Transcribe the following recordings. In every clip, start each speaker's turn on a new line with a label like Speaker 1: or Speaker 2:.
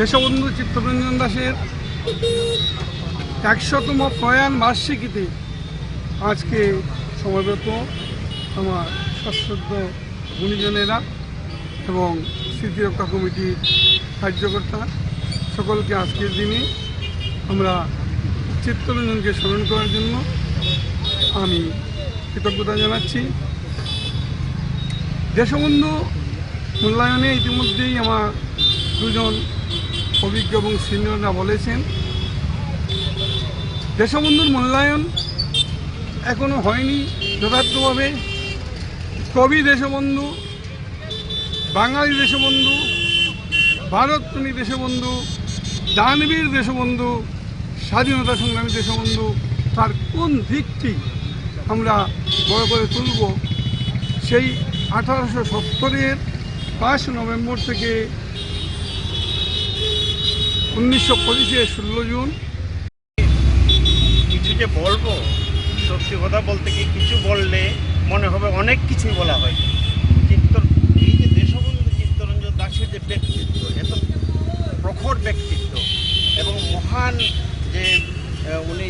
Speaker 1: দেশবন্ধু চিত্তরঞ্জন দাসের একশতম প্রয়াণ বার্ষিকীতে আজকে সমবেত আমার সশ্রদ্ধ গুণীজনেরা এবং স্মৃতিরক্ষা কমিটির কার্যকর্তা, সকলকে আজকের দিনে আমরা চিত্তরঞ্জনকে স্মরণ করার জন্য আমি কৃতজ্ঞতা জানাচ্ছি। দেশবন্ধু মূল্যায়নে ইতিমধ্যেই আমার দুজন অভিজ্ঞ এবং সিনিয়ররা বলেছেন, দেশবন্ধুর মূল্যায়ন এখনও হয়নি যথার্থভাবে। কবি দেশবন্ধু, বাঙালি দেশবন্ধু, ভারতপ্রেমী দেশবন্ধু, দানবীর দেশবন্ধু, স্বাধীনতা সংগ্রামী দেশবন্ধু, তার কোন দিকটি আমরা বড় করে তুলব, সেই আঠারোশো সত্তরের পাঁচ নভেম্বর থেকে উনিশশো পঁচিশে ষোলো জুন।
Speaker 2: কিছু যে বলব, সত্যি কথা বলতে কি কিছু বললে মনে হবে অনেক কিছুই বলা হয়। চিত্ত এই যে দেশবন্ধু চিত্তরঞ্জন দাসের যে ব্যক্তিত্ব, এত প্রখর ব্যক্তিত্ব এবং মহান যে উনি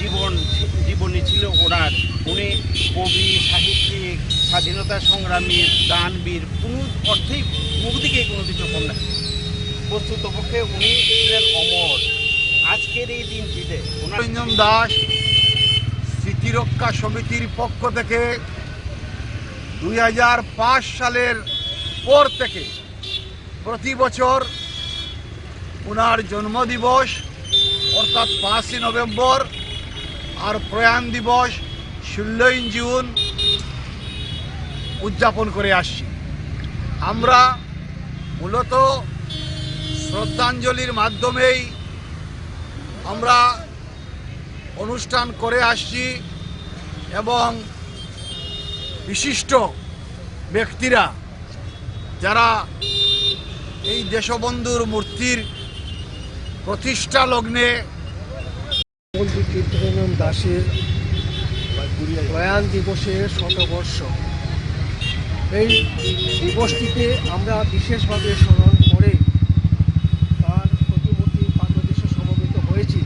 Speaker 2: জীবন, জীবনী ছিল ওনার, উনি কবি, সাহিত্যিক, স্বাধীনতা সংগ্রামী, দানবীর, কোনো অর্থেই মুখ কোনো কিছু কম না। বস্তুত পক্ষে উনি ছিলেন অমর। আজকের এই দিনটিতে
Speaker 3: রঞ্জন দাস স্মৃতিরক্ষা সমিতির পক্ষ থেকে দুই হাজার পাঁচ সালের পর থেকে প্রতি বছর ওনার জন্মদিবস, অর্থাৎ পাঁচই নভেম্বর আর প্রয়াণ দিবস ষোলোই জুন উদযাপন করে আসছি। আমরা মূলত শ্রদ্ধাঞ্জলির মাধ্যমেই আমরা অনুষ্ঠান করে আসছি এবং বিশিষ্ট ব্যক্তিরা যারা এই দেশবন্ধুর মূর্তির প্রতিষ্ঠা লগ্নে
Speaker 4: দাসের প্রয়াণ দিবসের শতবর্ষ। এই দিবসটিতে আমরা বিশেষভাবে স্মরণ করে তার প্রতিমূর্তি বাংলাদেশে সমবেত হয়েছি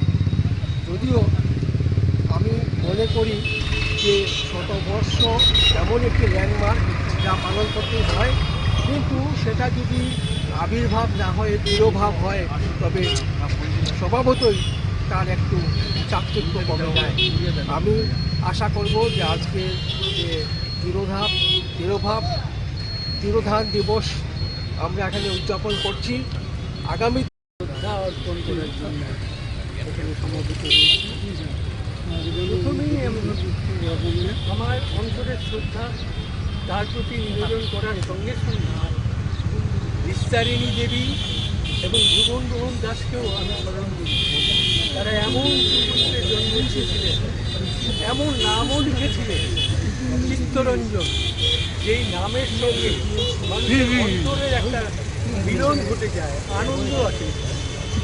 Speaker 4: যদিও আমি মনে করি যে শতবর্ষ এমন একটি ল্যান্ডমার্ক যা পালন করতে হয়, কিন্তু সেটা যদি আবির্ভাব না হয় তিরোভাব হয়, তবে স্বভাবতই তার একটু চাকচিক্য কমে যায়। আমি আশা করব যে আজকে যে দৃঢ়ভাব দৃঢ়ভাব তিরোধান দিবস আমরা এখানে উদযাপন করছি। আগামী শ্রদ্ধা অর্পণ এখানে সমবেত হয়েছি প্রথমেই আমার অন্তরের শ্রদ্ধা তার প্রতি নিবেদন করার সঙ্গে সঙ্গে বিস্তারিণী দেবী এবং ভুবন মোহন দাসকেও আমি স্মরণ করি। তারা এমন জীবনে জন্মেছিলেন এমন নামও লিখেছিলেন চিত্তরঞ্জন যেই নামের সঙ্গে মানুষের অন্তরের একটা মিলন ঘটে যায় আনন্দ আছে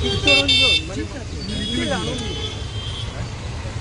Speaker 4: চিত্তরঞ্জন মানে দিব্যের আনন্দ